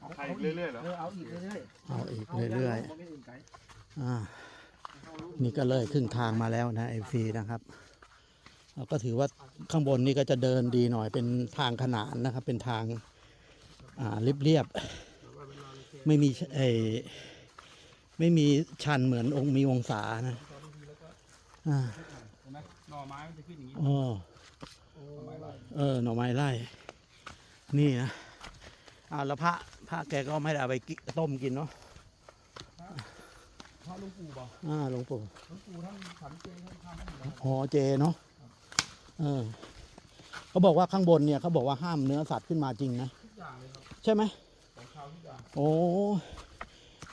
เอาใครอีกเรื่อยๆเหรอ เออเอาอีกเรื่อยเอาอีกๆาเรื่อยาลงบ่มีอื่นไกลๆอ่านี่ก็เลยครึ่งทางมาแล้วนะเอฟซีนะครับเราก็ถือว่าข้างบนนี่ก็จะเดินดีหน่อยเป็นทางขนานนะครับ เป็นทางอ่าเรียบๆไม่มีเออไม่มีชันเหมือนองค์มีองศานะอ่าเห็นไหมหน่อไม้มันจะขึ้นอย่างนี้อ๋อหน่อไม้ไร่เออหน่อไม้ไร่ นี่นะ อ่าแล้วพระพระแกก็ไม่ได้เอาไปกิต้มกินเนาะพระหลุงปู่บอกอ่าหลวงปู่หลุงปู่ท่านฉันเจท่านทำให้อยู่แล้วหอเจเนาะเออเขาบอกว่าข้างบนเนี่ยเขาบอกว่าห้ามเนื้อสัตว์ขึ้นมาจริงนะทุกอย่างเลยครับใช่ไหมของข้าวทุกอย่างโอ้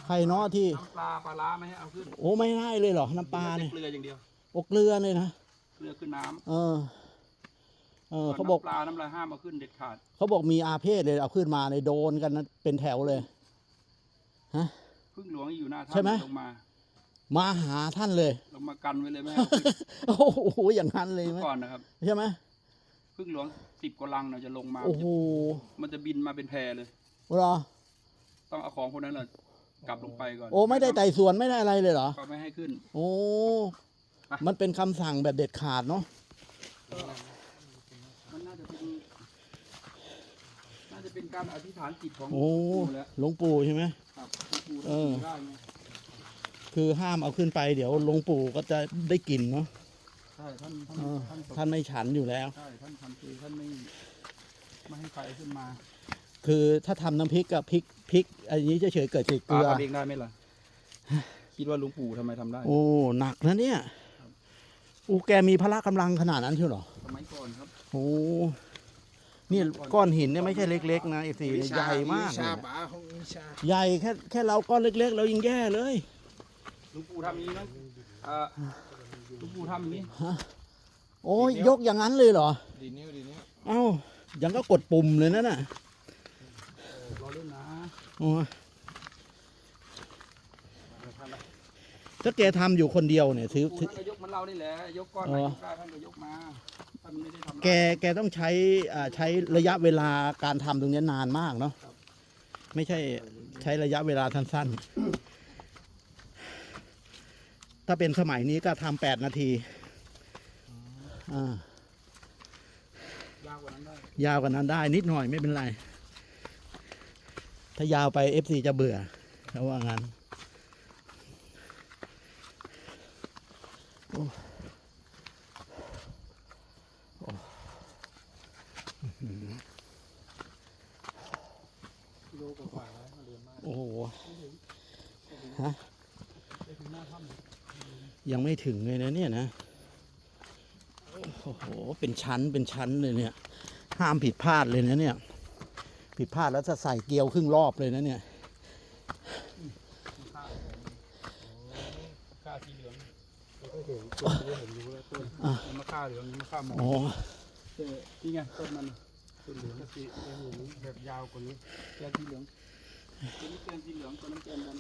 ใครเนาะที่น้ำปลาปลาร้าไม่ให้เอาขึ้นโอ้ไม่ได้เลยเหรอน้ำปลาเนี่ยเกลืออย่างเดียวโอกเกลือเลยนะเกลือขึ้นน้เออ เออำเขาบอกน้ำปลาน้ำลายห้ามเอาขึ้นเด็ดขาด เขาบอกมีอาเพศเลยเอาขึ้นมาในยโดนกันนะเป็นแถวเลยพึ่งหลวงอยู่หน้าถ้ำใช่ไหม ลงมามาหาท่านเลย ลงมากันไว้เลยไม่ให้เอาขึ้นโอ้โหอย่างนั้นเลยไหมก่อนนะครับใช่ไหมพึ่งหลวงสิบกว่าลังเราจะลงมา โอ้โหมันจะบินมาเป็นแพรเลย เหรอต้องเอาของคนนั้นแหละกลับลงไปก่อนโอ้ไม่ได้ไต่สวนไม่ได้อะไรเลยเหรอเขาไม่ให้ขึ้น โอ้ไปมันเป็นคำสั่งแบบเด็ดขาดเนาะ มันน่าจะเป็นน่าจะเป็น การอธิษฐานจิตของโอ้ปู่แล้วหลวงปู่ใช่ไหม ครับหลวงปู่เออ ได้ไงคือห้ามเอาขึ้นไปเดี๋ยวหลวงปู่ก็จะได้กลิ่นเนาะใช่ท่านท่านเออท่านท่านไม่ฉันอยู่แล้ว ใช่ท่านทำคือท่านไม่ไม่ให้ใครขึ้นมาคือถ้าทำน้ำพริกกับพริกพริกอันนี้เฉยๆเกิดจากเกลือทำเองได้ไหมล่ะ คิดว่าหลุงปู่ทำไมทำได้ โอ้หนักนะเนี่ยอูแกมีพละกำลังขนาดนั้นเชียวเหรอสมัยก่อนครับ โอ้ เนี่ยก้อนหินเนี่ยไม่ใช่เล็ก ๆ นะไอ้สีใหญ่มาก วิเลชายนะป๋าของวิชาใหญ่แค่แค่เราก้อนเล็ก ๆ เรายังแย่เลย หลุงปู่ทำอย่างนี้นะเอ่อหลุงปู่ทำอย่างนี้โอ้ยยกอย่างนั้นเลยเหรอ ดีนิ้วดีนิ้วเอ้ายังก็กดปุ่มเลยนั่นน่ะรอเล่นนะโอ้ย ถ้าแกทำอยู่คนเดียวเนี่ยถือปู่ถือ ท่านก็ยกเหมันเรานี่แหละยกก้อนอ๋ไหนอยกได้ท่านก็ยกมาท่านไม่ได้ทำแกแกต้องใช้อ่าใช้ระยะเวลาการทำตรงเนี้ยนานมากเนาะไม่ใช่ใช้ระยะเวลาสั้นๆ ถ้าเป็นสมัยนี้ก็ทำแปดนาทีอ่ายาวกว่านั้นได้ยาวกว่านั้นได้ นิดหน่อยไม่เป็นไร ถ้ายาวไปเอฟซีจะเบื่อเขาว่างั้น โอ้โหือกิโลกว่าแล้วเดินมาโอ้โหไปถึงหน้าถ้ำยังไม่ถึงเลยนะเนี่ยนะ โอ้โห เป็นชั้นเป็นชั้นเลยเนี่ย ห้ามผิดพลาดเลยนะเนี่ย ผิดพลาดแล้วจะใส่เกลียวครึ่งรอบเลยนะเนี่ย ข้าสีเหลือง ก็เห็น ต้นนี้ผมรู้แล้วต้นมันมะข่าเหลืองนี่มะข่าหมออ๋อนี่ไงต้นมันต้นเหลืองก็สีจะเห็นแบบยาวกว่านี้แกนสีเหลืองตัวนี้แกนสีเหลืองตัวนั้นแกนดำ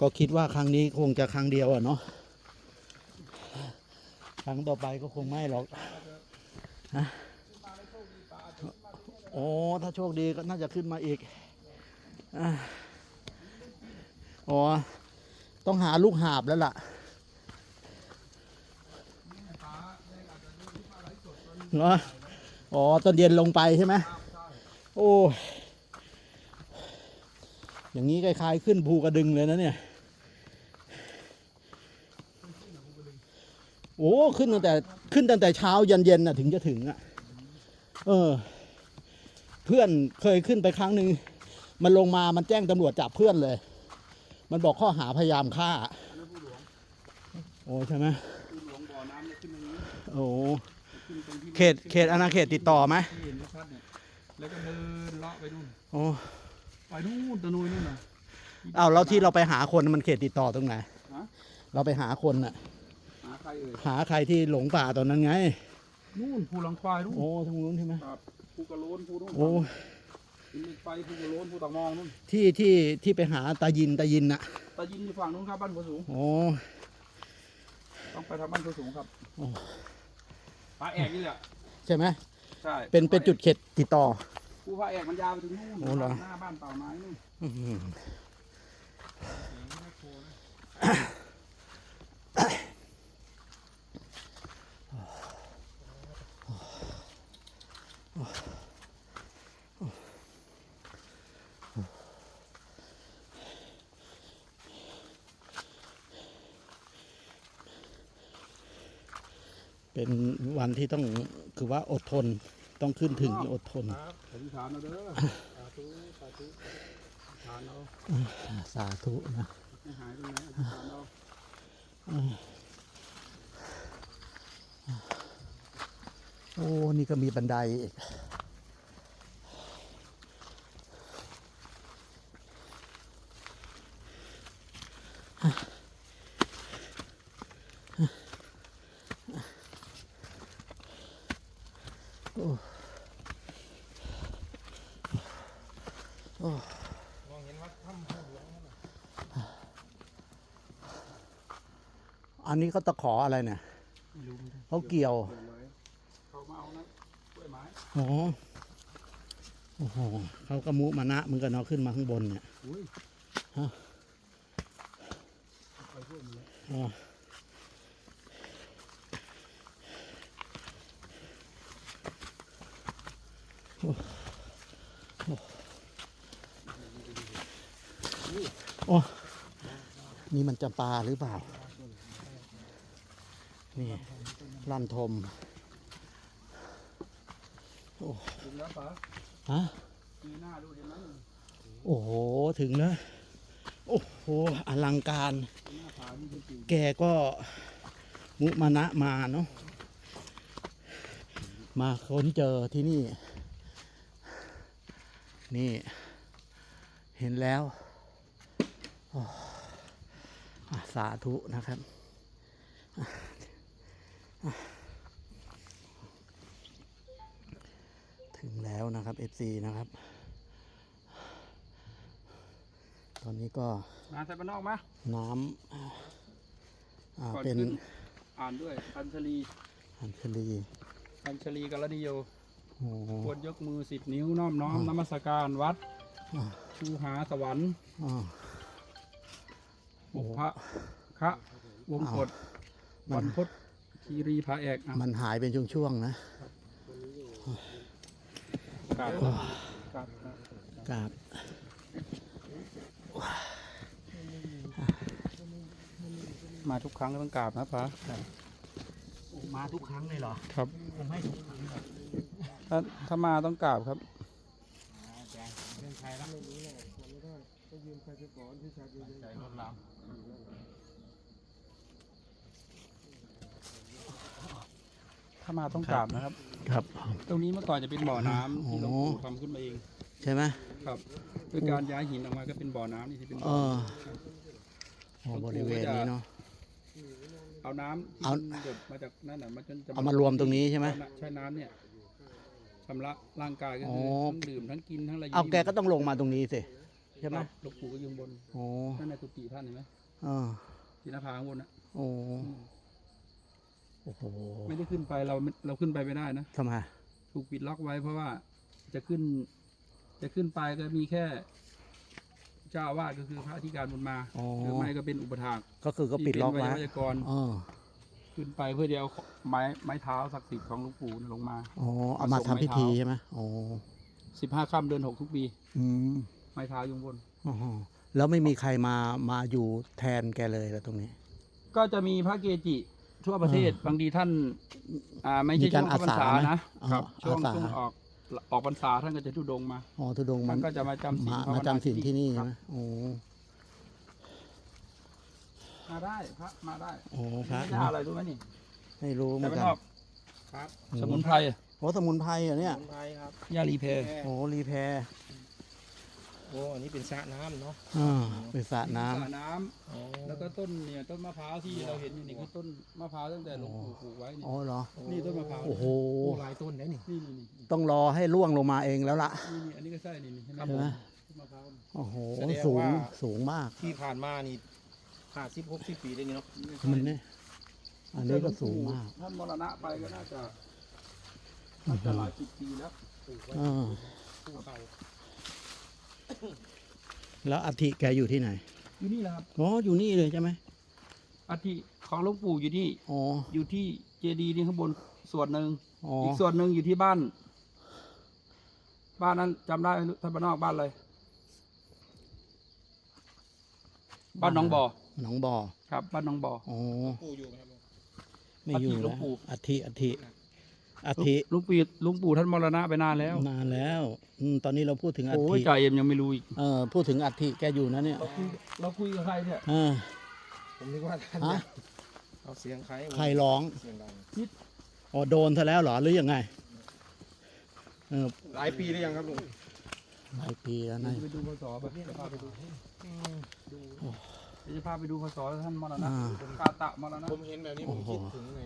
ก็คิดว่าครั้งนี้คงจะครั้งเดียวอะเนาะ ครั้งต่อไปก็คงไม่หรอกฮะโอ้ ถ้าโชคดีก็น่าจะขึ้นมาอีกอะอ๋อ ต้องหาลูกหาบแล้วล่ะ เหรออ๋อตอนเย็นลงไปใช่ไหมโอ้ยอย่างนี้คล้ายๆขึ้นภูกระดึงเลยนะเนี่ย โอ้ขึ้นตั้งแต่ขึ้นตั้งแต่เช้ายันเย็นน่ะถึงจะถึงอะ เออ เพื่อนเคยขึ้นไปครั้งหนึ่งมันลงมามันแจ้งตำรวจจับเพื่อนเลย มันบอกข้อหาพยายามฆ่า โอ้ใช่ไหมโอ้ เขตเขตอาณาเขตติดต่อไหมที่เห็นชัดๆเนี่ยแล้วก็เดินเลาะไปนู่นโอ้ไปนู่นตะนุยนู่นน่ะอ้าวแล้วที่เราไปหาคนมันเขตติดต่อตรงไหนฮะเราไปหาคนน่ะ หาใครเอ่ยหาใครที่หลงป่าตอนนั้นไง นู่นภูหลังควายนู่นโอ้ทางนู้นใช่ไหมครับภูกระโลนภูนู่นโอ้ภูเหล็กไฟภูกระโลนภูตะมองนู่นที่ที่ที่ไปหาตายินตายินน่ะตายินอยู่ฝั่งนู้นครับบ้านหัวสูงโอ้ต้องไปทางบ้านหัวสูงครับโอ้ ปลาแอกนี่แหละใช่ไหมใช่เป็นเป็นจุดเขตติดต่อภูพระเอกมันยาวไปถึงนู่นโอ้เหรอ หน้าบ้านเป่าไม้นู่นอื้อหือ เป็นวันที่ต้องคือว่าอดทนต้องขึ้นถึงอดทนครับอธิษฐานเอาเด้อสาธุสาธุอธิษฐานเอาสาธุนะไม่หายตรงไหนอธิษฐานเอาโอ้ นี่ก็มีบันไดอีกโอ้โอ้ มองเห็นวัดถ้ำผู้หลวงนั่นน่ะ อั นนี้เขาตะขออะไรเนี่ยเขาเกี่ยวเขามาเอานะกล้วยไม้อ๋อโอ้โหเขาก็มุมานะมึงกันเนาขึ้นมาข้างบนเนี่ยฮะอ๋อโอ้โอ้โอ้นี่มันจะปลาหรือเปล่า นี่ลั่นทมถึงแล้วปะฮะปีหน้าดูเห็นไหมโอ้โห ถึงแล้วโอ้โห อลังการปีหน้าผานี่จริงแกก็มุมานะมาเนาะ มาค้นเจอที่นี่ นี่ เห็นแล้วโอ้อะสาธุนะครับอะอะ ถึงแล้วนะครับ FC นะครับ ตอนนี้ก็ๆมาใส่บ้านนอกมาน้ำอ่าอ่าก่อนเป็นขึ้นอ่านด้วยปัญชลีอัญชลีปัญชลีกรณีโยโอ้โห ควรยกมือสิบนิ้วน้อมน้อมอ่านนมัสการวัดอ่า ชูหาสวรรค์อ่า บุพระคะวงกฎมัวันนพุธ คีรีพระเอกอะมันหายเป็นช่วงๆนะกราบกราบกราบกราบมาทุกครั้งต้องกราบนะพระมาทุกครั้งเลยเหรอ ครับผมให้ทุกครั้งครับถ้าถ้ามาต้องกราบครับเรื่องใครละไม่รู้เลยมันไม่ได้ก็ยืมใครไปก่อนที่ชาดูยังใจรถล้ ถ้ามาต้องกราบนะครับ ครับ ตรงนี้เมื่อก่อนจะเป็นบ่อน้ำที่หลวงปู่โอ้ทำขึ้นมาเองใช่ไหมครับด้วยการย้ายหินออกมาก็เป็นบ่อน้ำนี่ที่เป็นเอบ่ออโอ้บริเวณนี้เนาะ เอาน้ำที่เอามันหยดมาจากนั่นน่ะมันจนจะเอามารวมตรงนี้ใช่ไหม ใช้น้ำเนี่ยชำระร่างกายก็อ๋คืออทั้งดื่มทั้งกินทั้งอะไรเอาแกก็ต้องลงมาตรงนี้สิใช่ไหมหลวงปู่ก็ยืนบนโอ้นั่นในกุฏิท่านเห็นไหมเออที่หน้าผาข้างบนนะโอ้ โอ้โหไม่ได้ขึ้นไปเราเราขึ้นไปไม่ได้นะทำไมถูกปิดล็อกไว้เพราะว่าจะขึ้น จะขึ้นไปก็มีแค่ เจ้าอาวาสก็คือพระอธิการบุญมาอ๋อ หรือไม่ก็เป็นอุปถากก็คือก็ปิดล็อกที่ไว้เป็นวิทยากรเออขึ้นไปเพื่อเดียวไม้ไม้เท้าศักดิ์สิทธิ์ของหลวงปู่ลงมา อ๋อเอามาทำพิธีใช่ไหมโอ้สิบห้าค่ำเดือนหกทุกปี อืมไม้เท้าอยู่ข้างบน อ๋อแล้วไม่มีใครมามาอยู่แทนแกเลยแล้วตรงนี้ ก็จะมีพระเกจิ ทั่วประเทศบางทีท่าน อ่า ไม่มีใช่กาช่รวงเข้าพรรษาอาสาไหมนะอ๋อครับ ช่วงอาสา ช่วงออกออกพรรษาท่านก็จะทุดงค์มาอ๋อทุดงค์มัท่านนก็จะมาจำศีลมาภวมานาจำศีลที่นี่คใช่รับไหมโอ้มาได้พระมาได้โอ้พระไม่ได้อะไรรู้ไหมนี่ไม่รู้เหมืแต่อนเป็นกันนอกครับ สมุนไพรโอ้สมุนไพรเหรอเนี่ย สมุนไพรครับ ยาลีเพรแค่โอ้รีแพร โอ้อันนี้เป็นสระน้ำเนาะอ่าเป็นสระน้สระน้ำอ๋อแล้วก็ต้นเนี่ยต้นมะพร้าวที่เราเห็นอยู่นี่คือต้นมะพร้าวตั้งแต่หลวงปู่ปลูกไว้ำนี่อ๋อเหรอ นี่ต้นมะพร้าวโอ้โห โอ้หลายต้นแล้วนี่ นี่นี่นี่นี่ต้องรอให้ล่วงลงมาเองแล้วล่ะ นี่อันนี้ก็ใช่นี่นี่เห็นไหมใช่ไหมต้นมะพร้าวนี่โอ้โห แสดงสูง ว่า สูงมาก ที่ผ่านมานี่ห้าสิบหกสิบปีได้นี่เนาะมันเนี่ยอันนี้ก็สูงมากท่านมรณะไปก็น่าจะน่าจะหลายสิบปีแล้วอ่าครับ แล้วอัฐิแกอยู่ที่ไหน อยู่นี่แหละครับอ๋อ อยู่นี่เลยใช่ไหมอาทิของหลวงปู่อยู่นี่อ๋อ อยู่ที่เจดีย์นี่ข้างบนส่วนหนึ่งอ๋ออีกส่วนหนึ่งอยู่ที่บ้าน บ้านนั้นจำได้ไหมท่านบ้านนอกบ้านอะไรบ้านหน้องบ่อหนองบ่อ ครับ บ้านหน้องบ่อ อ๋อ ปู่อยู่ไหมครับลุงไม่อยู่อัฐิหลวแล้งวปู่ อัฐิอัฐิ อัฐิลุงปู่ลุงปู่ท่านมรณะไปนานแล้วนานแล้วอืมตอนนี้เราพูดถึงอัโอ้ยฐิจ่าเอ็มยังไม่รู้อีกเออพูดถึงอัฐิแกอยู่นะเนี่ยเราคุยเราคุยกับใครเนี่ยเออผมนึกว่าท่านฮะเอาเสียงใครใครร้องเสียงดังอ๋อโดนซะแล้วเหรอหรือยังไงเออหลายปีหรือยังครับลุงหลายปีแล้วนะไปดูพศแบบจะพาไปดูเดี๋ยวจะพาไปดูพศท่านมรณะอ่า กาตะมรณะผมเห็นแบบนี้ผมคิดถึงใน